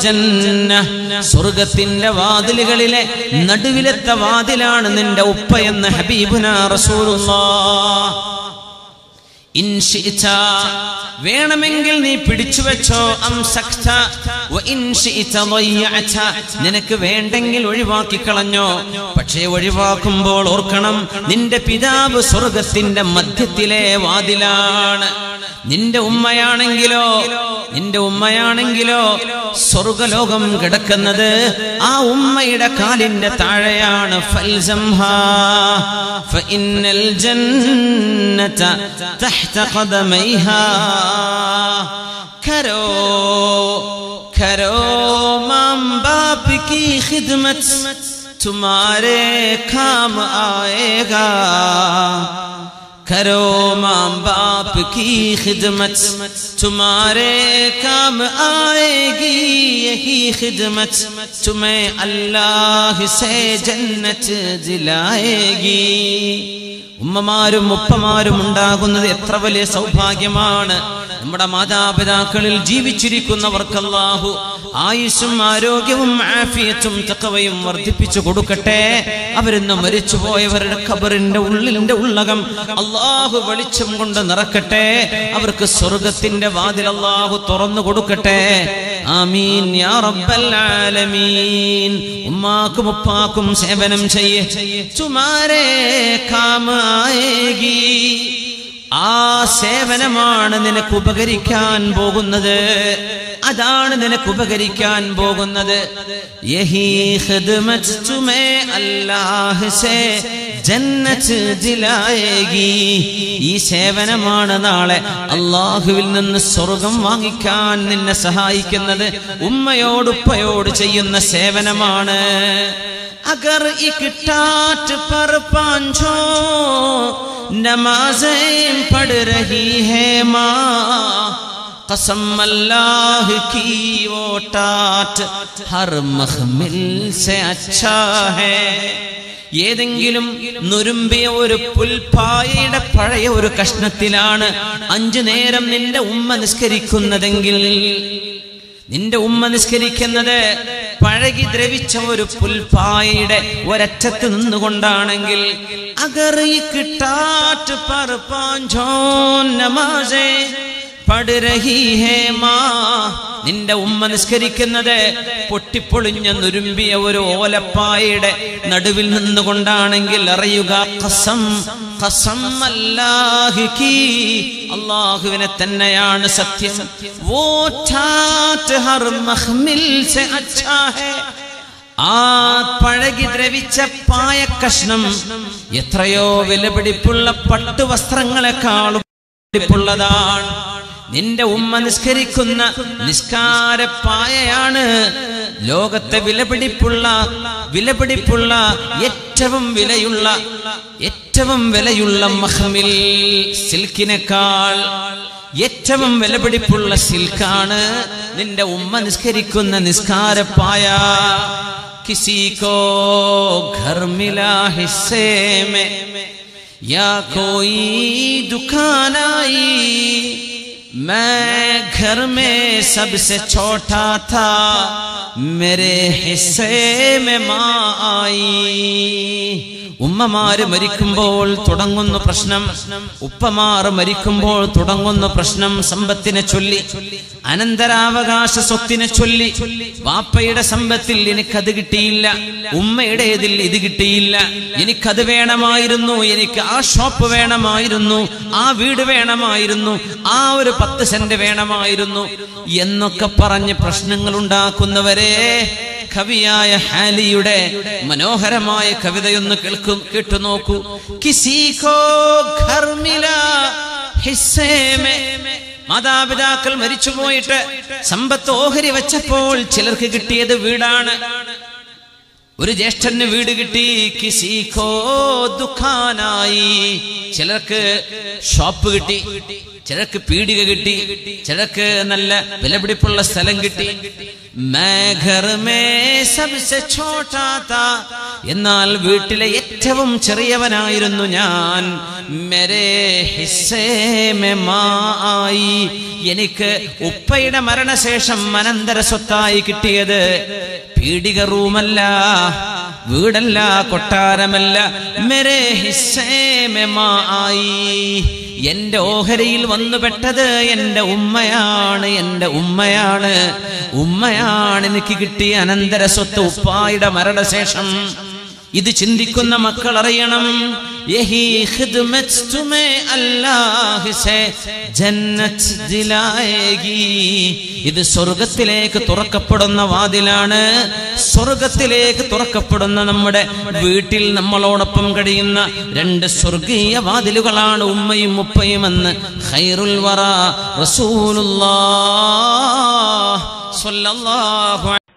ജന്ന സ്വർഗത്തിന്റെ വാതിലുകളിലെ നടുവിലത്തെ വാതിലാണ് നിന്റെ ഉപ്പയെന്ന് ഹബീബുനാ ശിഅ്ത വേണമെങ്കിൽ നീ പിടിച്ചു വെച്ചോ നിനക്ക് വേണ്ടെങ്കിൽ ഒഴിവാക്കി കളഞ്ഞോ. പക്ഷേ ഒഴിവാക്കുമ്പോൾ ഓർക്കണം നിന്റെ പിതാവ് സ്വർഗത്തിന്റെ മധ്യത്തിലെ വാതിലാണ്. നിന്റെ ഉമ്മയാണെങ്കിലോ നിന്റെ ഉമ്മയാണെങ്കിലോ സ്വർഗലോകം കിടക്കുന്നത് ആ ഉമ്മയുടെ കാലിന്റെ താഴെയാണ്. കരോ കരോ ആയേഗാ. करो मां बाप की खिदमत तुम्हारे काम आएगी यही खिदमत तुम्हें अल्लाह से जन्नत दिलाएगी ഉമ്മമാരും ഉപ്പമാരും ഉണ്ടാകുന്നത് എത്ര വലിയ സൗഭാഗ്യമാണ് നമ്മുടെ മാതാപിതാക്കളിൽ ജീവിച്ചിരിക്കുന്നവർക്ക് അല്ലാഹു ആയുസ്സും ആരോഗ്യവും ആഫിയത്തും തക്കവയും വർദ്ധിപ്പിച്ചു കൊടുക്കട്ടെ. അവരിന്ന് മരിച്ചുപോയവരുടെ ഖബറിന്റെ ഉള്ളിലിന്റെ ഉള്ളകം അള്ളാഹു വെളിച്ചം കൊണ്ട് നിറക്കട്ടെ. അവർക്ക് സ്വർഗത്തിന്റെ വാതിൽ അള്ളാഹു തുറന്നു കൊടുക്കട്ടെ. ആമീൻ യാ റബ്ബൽ ആലമീൻ. ഉമ്മാക്കും ഉപ്പാക്കും സേവനം ചെയ്യേ. ചുമാരേ കാമായേകി. ആ സേവനമാണ് നിനക്ക് ഉപകരിക്കാൻ പോകുന്നത്. അതാണ് നിനക്ക് ഉപകരിക്കാൻ പോകുന്നത്. ഖിദ്മത് സേ ഈ സേവനമാണ് നാളെ അള്ളാഹുവിൽ നിന്ന് സ്വർഗം വാങ്ങിക്കാൻ നിന്നെ സഹായിക്കുന്നത്. ഉമ്മയോട് ഉപ്പയോട് ചെയ്യുന്ന സേവനമാണ്. അഗർ ഈ കിട്ടാറ്റ് പാഞ്ചോ നമാസേം പട് രഹി ഹേ മാ कसम अल्लाह की वो टाट हर मखमिल से अच्छा है ഏതെങ്കിലും നുരുമ്പിയ ഒരു പുൽപ്പായയുടെ പഴയ ഒരു കഷ്ണത്തിലാണ് അഞ്ചു നേരം നിന്റെ ഉമ്മ നിസ്കരിക്കുന്നതെങ്കിൽ നിന്റെ ഉമ്മ നിസ്കരിക്കുന്നത് പഴകി ദ്രവിച്ച ഒരു പുൽപ്പായയുടെ ഒരറ്റത്ത് നിന്നുകൊണ്ടാണെങ്കിൽ അഗർ കിട്ടാറ്റ് പറ പാഞ്ചോ നമാസേ പട് രഹി ഹേ മാ. നിന്റെ ഉമ്മ നിസ്കരിക്കുന്നത് പൊട്ടിപ്പൊളിഞ്ഞ നുരുമ്പിയ ഒരു ഓലപ്പായയുടെ നടുവിൽ നിന്നുകൊണ്ടാണെങ്കിൽ അറിയുക കസം കസം അല്ലാഹ് കീ. അള്ളാഹുവിനെ തന്നെയാണ് സത്യം. വോ ഹർ മഹ്മിൽ സെ അച്ഛാ ഹേ. ആ പഴകി ദ്രവിച്ച പായ കഷ്ണം എത്രയോ വിലപിടിപ്പുള്ള പട്ടുവസ്ത്രങ്ങളെക്കാളും വിലപിടിപ്പുള്ളതാണ്. നിന്റെ ഉമ്മ നിസ്കരിക്കുന്ന നിസ്കാര പായയാണ് ലോകത്തെ വിലപിടിപ്പുള്ള വിലപിടിപ്പുള്ള ഏറ്റവും വിലയുള്ള ഏറ്റവും വിലയുള്ള മഹമിൽ സിൽക്കിനേക്കാൾ ഏറ്റവും വിലപിടിപ്പുള്ള സിൽക്കാണ് നിന്റെ ഉമ്മ നിസ്കരിക്കുന്ന നിസ്കാരപ്പായ കിസിക്കോ ഘർ മിലാ ഹിസ്സേ മേ या कोई दुकान आई मैं घर में सबसे छोटा था मेरे हिस्से में माँ आई ഉമ്മമാര് മരിക്കുമ്പോൾ തുടങ്ങുന്ന പ്രശ്നം ഉപ്പമാർ മരിക്കുമ്പോൾ തുടങ്ങുന്ന പ്രശ്നം സമ്പത്തിനെ ചൊല്ലി അനന്തരാവകാശ സ്വത്തിനെ ചൊല്ലി വാപ്പയുടെ സമ്പത്തിൽ എനിക്കത് കിട്ടിയില്ല ഉമ്മയുടേതിൽ ഇത് കിട്ടിയില്ല എനിക്കത് വേണമായിരുന്നു എനിക്ക് ആ ഷോപ്പ് വേണമായിരുന്നു ആ വീട് വേണമായിരുന്നു ആ ഒരു പത്ത് സെന്റ് വേണമായിരുന്നു എന്നൊക്കെ പറഞ്ഞ് പ്രശ്നങ്ങൾ ഉണ്ടാക്കുന്നവരെ കവിയായ ഹാലിയുടെ മനോഹരമായ കവിതയൊന്ന് കേൾക്കും കേട്ടു നോക്കൂ. മാതാപിതാക്കൾ മരിച്ചുപോയിട്ട് സമ്പത്ത് ഓഹരി വെച്ചപ്പോൾ ചിലർക്ക് കിട്ടിയത് വീടാണ്. ഒരു ജ്യേഷ്ഠന് വീട് കിട്ടി കിസിഖോ ദുഃഖാനായി. ചിലർക്ക് ഷോപ്പ് കിട്ടി. ചിലർക്ക് പീടിക കിട്ടി ചിലക്ക് നല്ല വിലപിടിപ്പുള്ള സ്ഥലം കിട്ടി. എന്നാൽ വീട്ടിലെ ഏറ്റവും ചെറിയവനായിരുന്നു ഞാൻ. എനിക്ക് ഉപ്പയുടെ മരണശേഷം അനന്തര സ്വത്തായി കിട്ടിയത് പീടിക റൂമല്ല വീടല്ല കൊട്ടാരമല്ല. മെരേ ഹിസ്സേ മെമാ മാ ആയി. എന്റെ ഓഹരിയിൽ വന്നു പെട്ടത് എന്റെ ഉമ്മയാണ് എന്റെ ഉമ്മയാണ്. ഉമ്മയാണ് എനിക്ക് കിട്ടിയ അനന്തര സ്വത്ത് ഉപ്പായുടെ മരണശേഷം. ഇത് ചിന്തിക്കുന്ന മക്കൾ അറിയണം. യഹി खिदमत तुम्हें अल्लाह से ജന്നത്ത് گی ഇത് സ്വർഗത്തിലേക്ക് തുറക്കപ്പെടുന്ന വാതിലാണ്. സ്വർഗത്തിലേക്ക് തുറക്കപ്പെടുന്ന നമ്മുടെ വീട്ടിൽ നമ്മളോടൊപ്പം കഴിയുന്ന രണ്ട് സ്വർഗീയ വാതിലുകളാണ് ഉമ്മയും ഉപ്പയും എന്ന് ഖൈറുൽ വറ റസൂലുള്ള